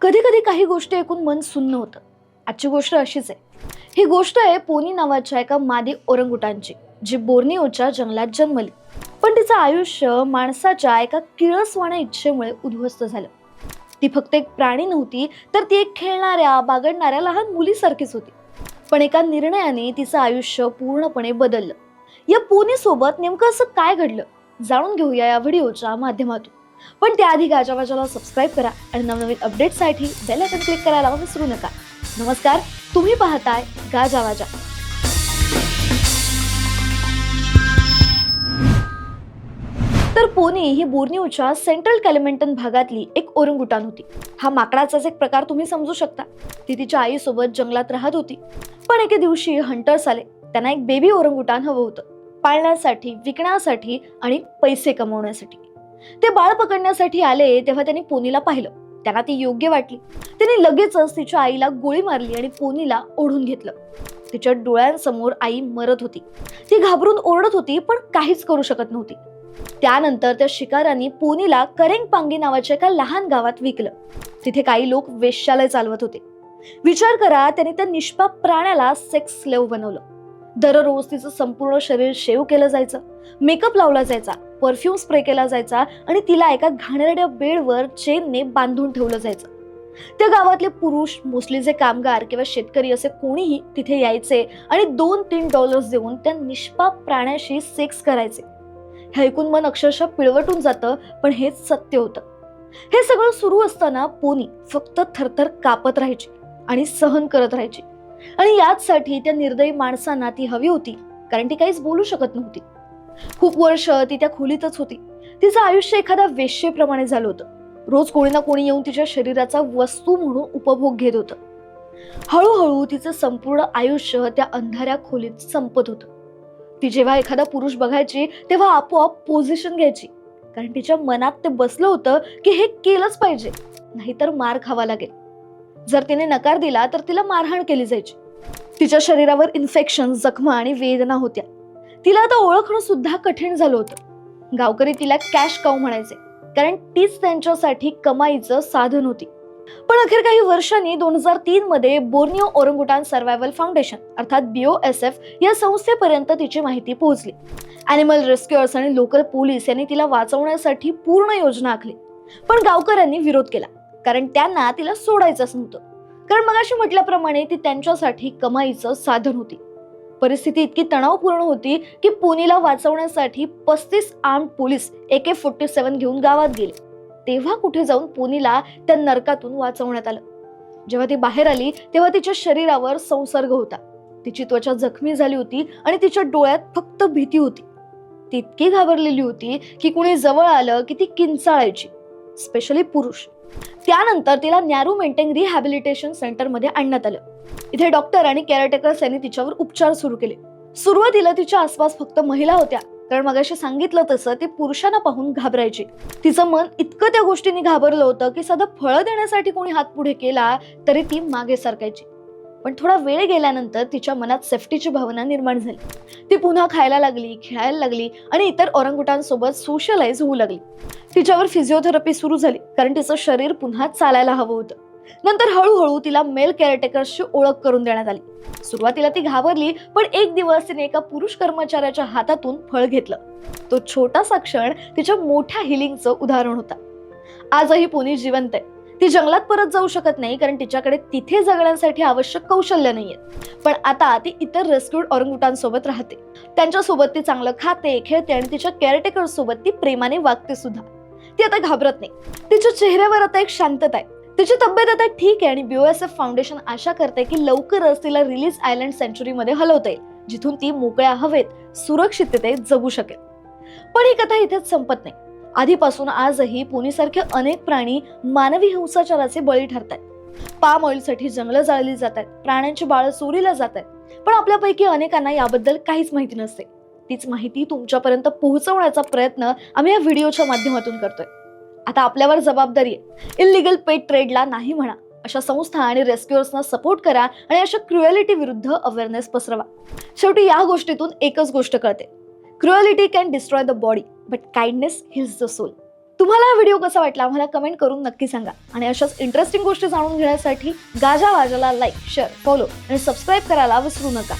कधी कधी काही गोष्टी ऐकून मन सुन्न होतं. आजची गोष्ट अशीच आहे. ही गोष्ट आहे पोनी नावाच्या एका मादी ओरंगुटांची जी बोर्निओच्या जंगलात जन्मली. पण तिचं आयुष्य माणसाच्या एका किळसवाण्या इच्छेमुळे उद्ध्वस्त झालं. ती फक्त एक प्राणी नव्हती तर ती एक खेळणाऱ्या बागडणाऱ्या लहान मुलीसारखीच होती. पण एका निर्णयाने तिचं आयुष्य पूर्णपणे बदललं. या पोनीसोबत नेमकं असं काय घडलं? जाणून घेऊया या व्हिडिओच्या माध्यमातून. पण त्याआधी गाजावाजाला सबस्क्राईब करा आणि नवनवीन अपडेटसाठी बेल आयकन क्लिक करायला विसरू नका. नमस्कार तुम्ही पाहताय गाजावाजा तर पोनी ही बोर्निओच्या सेंट्रल कॅलिमेंटन भागातली एक ओरंगुटान होती. हा माकडाचाच एक प्रकार तुम्ही समजू शकता. ती तिच्या आईसोबत जंगलात राहत होती. पण एके दिवशी हंटर्स आले. त्यांना एक बेबी ओरंगुटान हवं होतं. पाळण्यासाठी विकण्यासाठी आणि पैसे कमवण्यासाठी. ते बाळ पकडण्यासाठी आले तेव्हा त्यांनी पोनीला पाहिलं. त्यांना ती योग्य वाटली. त्यांनी लगेचच तिच्या आईला गोळी मारली आणि पोनीला ओढून घेतलं. तिच्या डोळ्यांसमोर आई मरत होती. ती घाबरून ओरडत होती पण काहीच करू शकत नव्हती. त्यानंतर त्या शिकाऱ्यांनी पोनीला करेंग पांगी नावाच्या एका लहान गावात विकलं. तिथे काही लोक वेश्यालय चालवत होते. विचार करा त्यांनी त्या निष्पाप प्राण्याला सेक्स स्लेव बनवलं. दररोज तिचं संपूर्ण शरीर शेव केलं जायचं मेकअप लावला जायचा परफ्यूम स्प्रे केला जायचा आणि तिला एका घाणेरड्या बेडवर चेनने बांधून ठेवलं जायचं. त्या गावातले पुरुष मोस्टली जे कामगार किंवा शेतकरी असे कोणीही तिथे यायचे आणि दोन तीन डॉलर्स देऊन त्या निष्पाप प्राण्याशी सेक्स करायचे. हे ऐकून मन अक्षरशः पिळवटून जातं पण हेच सत्य होतं. हे सगळं सुरू असताना पोनी फक्त थरथर कापत राहायची आणि सहन करत राहायची. आणि याचसाठी त्या निर्दयी माणसांना ती हवी होती कारण ती काहीच बोलू शकत नव्हती. खूप वर्ष ती त्या खोलीतच होती. तिचं आयुष्य एखाद्या वेश्येप्रमाणे झालं होतं. रोज कोणी ना कोणी येऊन तिच्या शरीराचा वस्तू म्हणून उपभोग घेत होतं. हळूहळू तिचं संपूर्ण आयुष्य त्या अंधाऱ्या खोलीत संपत होतं. ती जेव्हा एखादा पुरुष बघायची तेव्हा आपोआप पोझिशन घ्यायची. कारण तिच्या मनात ते बसलं होतं की हे केलंच पाहिजे नाहीतर मार खावा लागेल. जर तिने नकार दिला तर तिला मारहाण केली जायची. तिच्या शरीरावर इन्फेक्शन जखमा आणि वेदना होत्या. तिला आता ओळखणं सुद्धा कठीण झालं होतं. गावकरी तिला कॅश काऊ म्हणायचे. कारण तीच त्यांच्यासाठी कमाईचं साधन होती. पण अखेर काही वर्षांनी दोन हजार तीन मध्ये बोर्निओ ओरंगुटान सर्व्हायवल फाउंडेशन अर्थात बीओएसएफ या संस्थेपर्यंत तिची माहिती पोहोचली. अॅनिमल रेस्क्युअर्स आणि लोकल पोलीस यांनी तिला वाचवण्यासाठी पूर्ण योजना आखली. पण गावकऱ्यांनी विरोध केला. कारण त्यांना तिला सोडायचंच नव्हतं. कारण मगाशी म्हटल्याप्रमाणे ती त्यांच्यासाठी कमाईचं साधन होती. परिस्थिती इतकी तणावपूर्ण होती की पुनीला वाचवण्यासाठी पस्तीस arm police A K forty seven घेऊन गावात गेले. तेव्हा कुठे जाऊन पुनीला त्या नरकातून वाचवण्यात आलं. जेव्हा ती बाहेर आली तेव्हा तिच्या शरीरावर संसर्ग होता. तिची त्वचा जखमी झाली होती आणि तिच्या डोळ्यात फक्त भीती होती. ती इतकी घाबरलेली होती की कुणी जवळ आलं की ती किंचाळायची. स्पेशली पुरुष. त्यानंतर तिला नॅरू मेंटेन रिहॅबिलिटेशन सेंटरमध्ये आणण्यात आलं. इथे डॉक्टर आणि केअरटेकर्स यांनी तिच्यावर उपचार सुरू केले. सुरुवातीला तिच्या आसपास फक्त महिला होत्या. कारण मगाशी सांगितलं तसं ती पुरुषांना पाहून घाबरायची. तिचं मन इतकं त्या गोष्टींनी घाबरलं होतं की सध्या फळं देण्यासाठी कोणी हात पुढे केला तरी ती मागे सरकायची. पण थोडा वेळ गेल्यानंतर तिच्या मनात सेफ्टीची भावना निर्माण झाली. ती पुन्हा खायला लागली खेळायला लागली आणि इतर ओरंगुटांसोबत सोशलाइज होऊ लागली. तिच्यावर फिजिओथेरपी सुरू झाली कारण तिचं शरीर पुन्हा चालायला हवं होतं. नंतर हळूहळू तिला मेल केअरटेकर्सची ओळख करून देण्यात आली. सुरुवातीला ती घाबरली पण एक दिवस तिने एका पुरुष कर्मचाऱ्याच्या हातातून फळ घेतलं. तो छोटासा क्षण तिच्या मोठ्या हिलिंगचं उदाहरण होता. आजही पुनी जिवंत आहे. ती जंगलात परत जाऊ शकत नाही कारण तिच्याकडे तिथे जगण्यासाठी आवश्यक कौशल्य नाहीये. पण आता ती इतर रेस्क्यूड ऑरंगुटांसोबत राहते. त्यांच्यासोबत ती चांगलं खाते खेळते आणि तिच्या केअरटेकर सोबत ती प्रेमाने वागते सुद्धा. ती आता घाबरत नाही. तिच्या चेहऱ्यावर आता एक शांतता आहे. तिची तब्येत आता ठीक आहे आणि बीओएसएफ फाउंडेशन आशा करते की लवकरच तिला रिलीज आयलंड सेंचुरीमध्ये हलवता येईल जिथून ती मोकळ्या हवेत सुरक्षिततेत जगू शकेल. पण ही कथा इथेच संपत नाही. आधीपासून आजही पुणेसारखे अनेक प्राणी मानवी हिंसाचाराचे बळी ठरत आहेत पाम ऑइलसाठी जंगलं जाळली जात आहेत प्राण्यांची बाळं चोरीला जात आहेत पण आपल्यापैकी अनेकांना याबद्दल काहीच माहिती नसते. तीच माहिती तुमच्यापर्यंत पोहोचवण्याचा प्रयत्न आम्ही या व्हिडिओच्या माध्यमातून करतोय. आता आपल्यावर जबाबदारी आहे. इलिगल पेट ट्रेडला नाही म्हणा. अशा संस्था आणि रेस्क्युअर्सना सपोर्ट करा आणि अशा क्रुएलिटी विरुद्ध अवेअरनेस पसरवा. शेवटी या गोष्टीतून एकच गोष्ट कळते. Cruelty can destroy the body but kindness heals the soul तुम्हाला हा व्हिडिओ कसा वाटला? आम्हाला कमेंट करून नक्की सांगा. आणि अशाच इंटरेस्टिंग गोष्टी जाणून घेण्यासाठी गाजा वाजाला लाईक शेअर फॉलो आणि सबस्क्राईब करायला विसरू नका.